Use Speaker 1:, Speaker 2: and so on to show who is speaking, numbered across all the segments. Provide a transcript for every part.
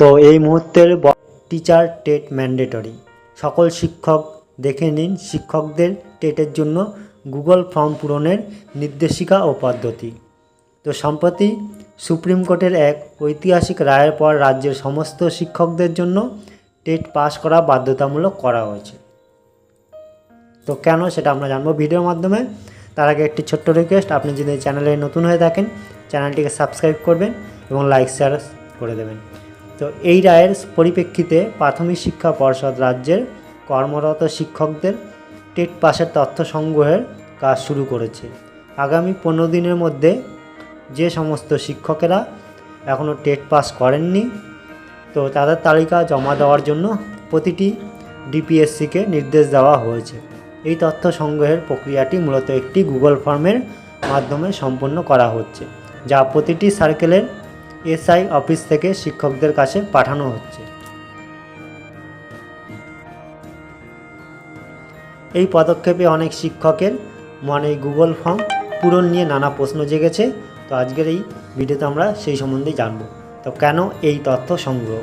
Speaker 1: তো এই মুহূর্তের টিচার টেট ম্যান্ডেটরি সকল শিক্ষক দেখে নিন, শিক্ষকদের টেটের জন্য গুগল ফর্ম পূরণের নির্দেশিকা ও পদ্ধতি। তো সম্প্রতি সুপ্রিম কোর্টের এক ঐতিহাসিক রায়ের পর রাজ্যের সমস্ত শিক্ষকদের জন্য টেট পাস করা বাধ্যতামূলক করা হয়েছে। তো কেন সেটা আমরা জানব ভিডিওর মাধ্যমে। তার আগে একটি ছোট্ট রিকোয়েস্ট আপনি যদি চ্যানেলে নতুন হয়ে থাকেন চ্যানেলটিকে সাবস্ক্রাইব করবেন এবং লাইক শেয়ার করে দেবেন। তো এই রায়ের পরিপ্রেক্ষিতে প্রাথমিক শিক্ষা পর্ষদ রাজ্যের কর্মরত শিক্ষকদের টেট পাসের তথ্য সংগ্রহের কাজ শুরু করেছে। আগামী পনেরো দিনের মধ্যে যে সমস্ত শিক্ষকেরা এখনও টেট পাস করেননি, তো তাদের তালিকা জমা দেওয়ার জন্য প্রতিটি ডিপিএসসিকে নির্দেশ দেওয়া হয়েছে। এই তথ্য সংগ্রহের প্রক্রিয়াটি মূলত একটি গুগল ফর্মের মাধ্যমে সম্পন্ন করা হচ্ছে, যা প্রতিটি সার্কেলের এসআই অফিস থেকে শিক্ষকদের কাছে পাঠানো হচ্ছে। এই পদক্ষেপে অনেক শিক্ষকের মনে গুগল ফর্ম পূরণ নিয়ে নানা প্রশ্ন জেগেছে। তো আজকের এই ভিডিওতে আমরা সেই সম্বন্ধে জানব। তো কেন এই তথ্য সংগ্রহ?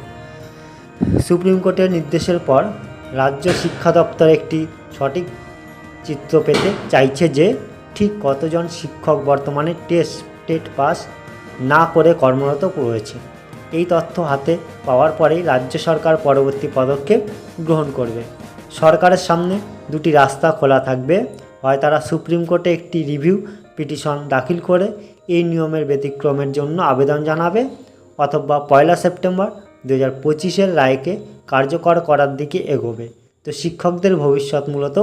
Speaker 1: সুপ্রিম কোর্টের নির্দেশের পর রাজ্য শিক্ষা দপ্তর একটি সঠিক চিত্র পেতে চাইছে যে, ঠিক কতজন শিক্ষক বর্তমানে টেস্ট, টেট পাস না করে কর্মরত রয়েছে। এই তথ্য হাতে পাওয়ার পরেই রাজ্য সরকার পরবর্তী পদক্ষেপ গ্রহণ করবে। সরকারের সামনে দুটি রাস্তা খোলা থাকবে। হয় তারা সুপ্রিম কোর্টে একটি রিভিউ পিটিশন দাখিল করে এই নিয়মের ব্যতিক্রমের জন্য আবেদন জানাবে, অথবা পয়লা সেপ্টেম্বর দু হাজার পঁচিশের রায়কে কার্যকর করার দিকে এগোবে। তো শিক্ষকদের ভবিষ্যৎ মূলত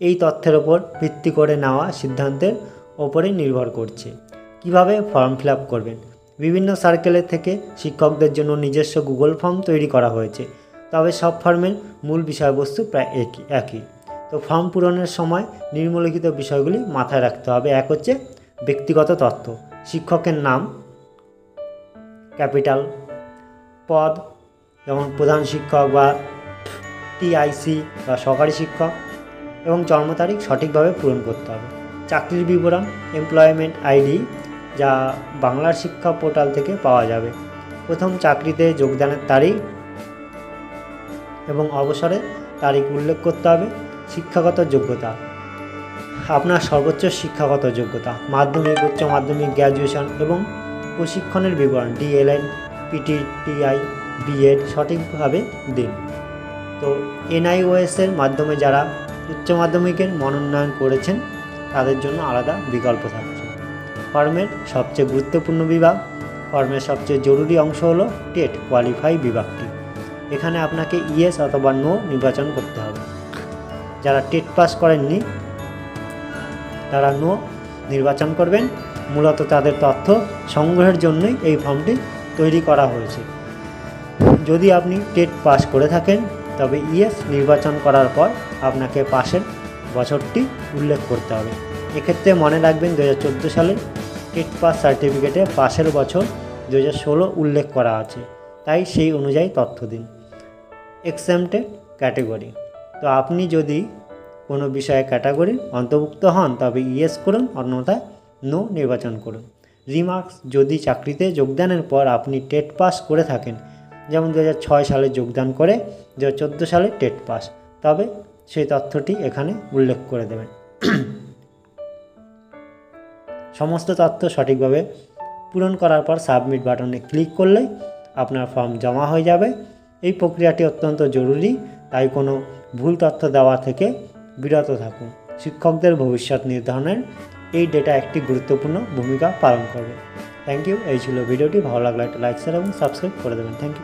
Speaker 1: এই তথ্যের ওপর ভিত্তি করে নেওয়া সিদ্ধান্তের ওপরেই নির্ভর করছে। কীভাবে ফর্ম ফিল করবেন? বিভিন্ন সার্কেলের থেকে শিক্ষকদের জন্য নিজস্ব গুগল ফর্ম তৈরি করা হয়েছে। তবে সব ফর্মের মূল বিষয়বস্তু প্রায় একই একই। তো ফর্ম পূরণের সময় নিম্নলিখিত বিষয়গুলি মাথায় রাখতে হবে। এক হচ্ছে ব্যক্তিগত তথ্য। শিক্ষকের নাম, ক্যাপিটাল, পদ, যেমন প্রধান শিক্ষক বা টিআইসি বা সহকারী শিক্ষক, এবং জন্ম তারিখ সঠিকভাবে পূরণ করতে হবে। চাকরির বিবরণ এমপ্লয়মেন্ট আইডি যা বাংলার শিক্ষা পোর্টাল থেকে পাওয়া যাবে। প্রথম চাকরিতে যোগদানের তারিখ এবং অবসরে তারিখ উল্লেখ করতে হবে, শিক্ষাগত যোগ্যতা। আপনার সর্বোচ্চ শিক্ষাগত যোগ্যতা, মাধ্যমিক, উচ্চ মাধ্যমিক, গ্র্যাজুয়েশন এবং প্রশিক্ষণের বিবরণ ডিএলএন পিটিটিআই, বিএড সঠিকভাবে দিন। তো এনআইওএসের মাধ্যমে যারা উচ্চ মাধ্যমিকের মনোনয়ন করেছেন, তাদের জন্য আলাদা বিকল্প থাকছে। ফর্মের সবচেয়ে গুরুত্বপূর্ণ বিভাগ। ফর্মের সবচেয়ে জরুরি অংশ হলো টেট কোয়ালিফাই বিভাগটি। এখানে আপনাকে ইয়েস অথবা নো নির্বাচন করতে হবে। যারা টেট পাস করেননি, তারা নো নির্বাচন করবেন। মূলত তাদের তথ্য সংগ্রহের জন্যই এই ফর্মটি তৈরি করা হয়েছে। যদি আপনি টেট পাস করে থাকেন, তবে ইএস নির্বাচন করার পর আপনাকে পাশের বছরটি উল্লেখ করতে হবে। এক্ষেত্রে মনে রাখবেন দু সালের টেট পাস সার্টিফিকেটে পাশের বছর দু হাজার ষোলো উল্লেখ করা আছে। তাই সেই অনুযায়ী তথ্য দিন। এক্সামটেড ক্যাটেগরি তো আপনি যদি কোনো বিষয়ে ক্যাটাগরি অন্তর্ভুক্ত হন, তবে ইয়েস করুন, অন্যথায় নো নির্বাচন করুন। রিমার্কস যদি চাকরিতে যোগদানের পর আপনি টেট পাস করে থাকেন, যেমন দু হাজার ছয় সালে যোগদান করে দু হাজার চোদ্দ সালে টেট পাস, তবে সেই তথ্যটি এখানে উল্লেখ করে দেবেন। সমস্ত তথ্য সঠিকভাবে পূরণ করার পর সাবমিট বাটনে ক্লিক করলে আপনার ফর্ম জমা হয়ে যাবে। এই প্রক্রিয়াটি অত্যন্ত জরুরি, তাই কোনো ভুল তথ্য দেওয়া থেকে বিরত থাকুন। শিক্ষকদের ভবিষ্যৎ নির্ধারণের এই ডেটা একটি গুরুত্বপূর্ণ ভূমিকা পালন করবে। থ্যাংক ইউ এই ছিল ভিডিওটি ভালো লাগলে একটা লাইক শেয়ার এবং সাবস্ক্রাইব করে দেবেন। Thank you